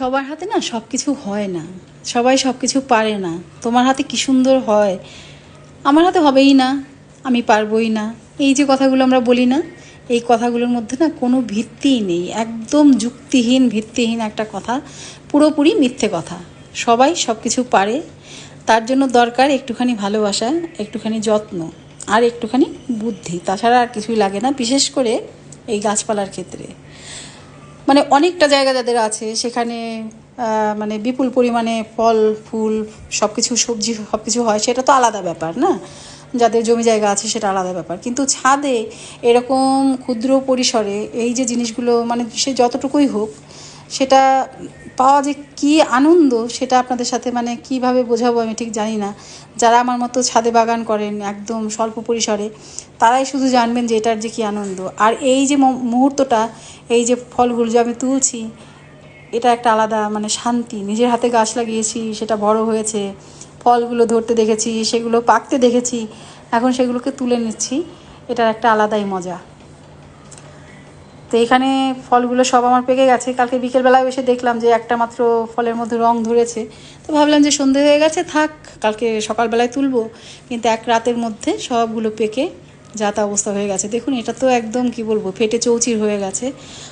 সবার হাতে না সব কিছু হয় না। সবাই সব কিছু পারে না। তোমার হাতে কি সুন্দর হয়? আমার হাতে হবেই না। আমি পারবই না। এই যে কথাগুলো আমরা বলি না, এই কথাগুলোর মধ্যে না কোনো ভিত্তিই নেই। একদম যুক্তিহীন, ভিত্তিহীন একটা কথা। পুরোপুরি মিথ্যে কথা। সবাই সব কিছু পারে। তার জন্য দরকার একটুখানি ভালোবাসা, একটুখানি যত্ন আর একটুখানি বুদ্ধি। তাছাড়া আর কিছুই লাগে না, বিশেষ করে এই গাছপালার ক্ষেত্রে। মানে অনেকটা জায়গা যাদের আছে। সেখানে মানে বিপুল পরিমাণে ফল, ফুল সব কিছু সবজি সব কিছু হয়। সেটা তো আলাদা ব্যাপার, না? যাদের জমি জায়গা আছে, সেটা আলাদা ব্যাপার। কিন্তু ছাদে এরকম ক্ষুদ্র পরিসরে এই যে জিনিসগুলো মানে সে যতটুকুই হোক সেটা পাওয়া যে কী আনন্দ, সেটা আপনাদের সাথে মানে কীভাবে বোঝাবো আমি ঠিক জানি না। যারা আমার মতো ছাদে বাগান করেন একদম স্বল্প পরিসরে, তারাই শুধু জানবেন যে এটার যে কী আনন্দ। আর এই যে মুহূর্তটা, এই যে ফলগুলো যে আমি তুলছি, এটা একটা আলাদা মানে শান্তি। নিজের হাতে গাছ লাগিয়েছি, সেটা বড় হয়েছে, ফলগুলো ধরতে দেখেছি, সেগুলো পাকতে দেখেছি, এখন সেগুলোকে তুলে নিচ্ছি, এটার একটা আলাদাই মজা। তো এখানে ফলগুলো সব আমার পেকে গেছে। কালকে বিকেলবেলায় এসে দেখলাম যে একটা মাত্র ফলের মধ্যে রং ধরেছে। তো ভাবলাম যে সন্ধে হয়ে গেছে, থাক, কালকে সকালবেলায় তুলবো। কিন্তু এক রাতের মধ্যে সবগুলো পেকে যা তা অবস্থা হয়ে গেছে। দেখুন, এটা তো একদম কি বলব, ফেটে চৌচির হয়ে গেছে।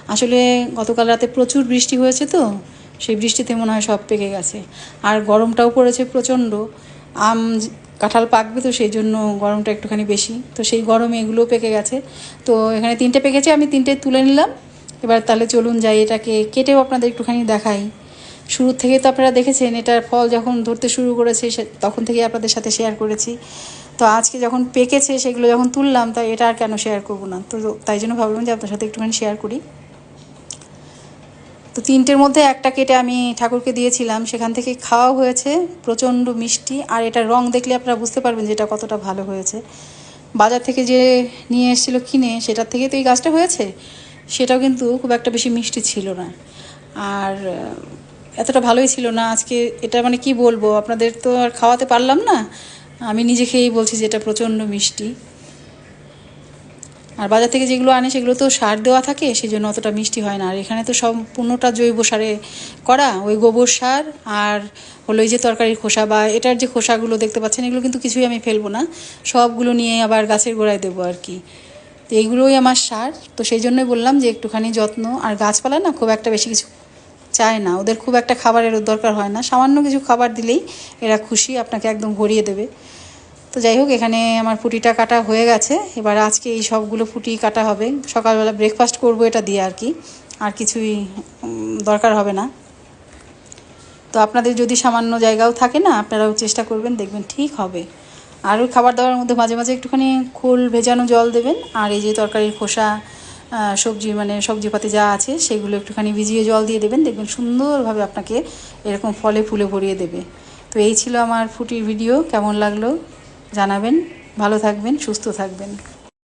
আসলে গতকাল রাতে প্রচুর বৃষ্টি হয়েছে তো, সেই বৃষ্টিতে মনে হয় সব পেকে গেছে। আর গরমটাও পড়েছে প্রচণ্ড। আম কাঁঠাল পাকবে তো সেই জন্য গরমটা একটুখানি বেশি। তো সেই গরমে এগুলোও পেকে গেছে। তো এখানে তিনটে পেকেছে, আমি তিনটে তুলে নিলাম। এবার তাহলে চলুন যাই, এটাকে কেটেও আপনাদের একটুখানি দেখাই। শুরু থেকে তো আপনারা দেখেছেন, এটার ফল যখন ধরতে শুরু করেছে তখন থেকে আপনাদের সাথে শেয়ার করেছি। তো আজকে যখন পেকেছে, সেগুলো যখন তুললাম তাই এটা আর কেন শেয়ার করব না? তো তাই জন্য ভাবলাম যে আপনার সাথে একটুখানি শেয়ার করি। তো তিনটের মধ্যে একটা কেটে আমি ঠাকুরকে দিয়েছিলাম। সেখান থেকে খাওয়া হয়েছে, প্রচণ্ড মিষ্টি। আর এটা রং দেখলে আপনারা বুঝতে পারবেন যে এটা কতটা ভালো হয়েছে। বাজার থেকে যে নিয়ে এসেছিল কিনে, সেটার থেকে তো এই গাছটা হয়েছে? সেটাও কিন্তু খুব একটা বেশি মিষ্টি ছিল না। আর এতটা ভালোই ছিল না। আজকে এটা মানে কি বলব? আপনাদের তো আর খাওয়াতে পারলাম না। আমি নিজে খেয়েই বলছি যে এটা প্রচণ্ড মিষ্টি। আর বাজার থেকে যেগুলো আনে সেগুলো তো সার দেওয়া থাকে সেই জন্য অতটা মিষ্টি হয় না। আর এখানে তো সম্পূর্ণটা জৈব সারে করা, ওই গোবর সার আর হলো এই যে তরকারির খোসা বা এটার যে খোসাগুলো দেখতে পাচ্ছেন, এগুলো কিন্তু কিছুই আমি ফেলব না। সবগুলো নিয়ে আবার গাছের গোড়ায় দেবো আর কি। তো এইগুলোই আমার সার। তো সেই জন্যই বললাম যে একটুখানি যত্ন। আর গাছপালা না খুব একটা বেশি কিছু চায় না। ওদের খুব একটা খাবারের দরকার হয় না। সামান্য কিছু খাবার দিলেই এরা খুশি, আপনাকে একদম ভরিয়ে দেবে। তো যাই হোক, এখানে আমার ফুটিটা কাটা হয়ে গেছে। এবার আজকে এই সবগুলো ফুটি কাটা হবে। সকালবেলা ব্রেকফাস্ট করব এটা দিয়ে আর কি। আর কিছুই দরকার হবে না। তো আপনাদের যদি সামান্য জায়গাও থাকে না, আপনারাও চেষ্টা করবেন, দেখবেন ঠিক হবে। আর ওই খাবার দাবারের মধ্যে মাঝে মাঝে একটুখানি খোল ভেজানো জল দেবেন। আর এই যে তরকারির খোসা সবজি মানে সবজিপাতি যা আছে, সেগুলো একটুখানি ভিজিয়ে জল দিয়ে দেবেন। দেখবেন সুন্দরভাবে আপনাকে এরকম ফলে ফুলে ভরিয়ে দেবে। তো এই ছিল আমার ফুটির ভিডিও। কেমন লাগল? জানাবেন ভালো থাকবেন সুস্থ থাকবেন।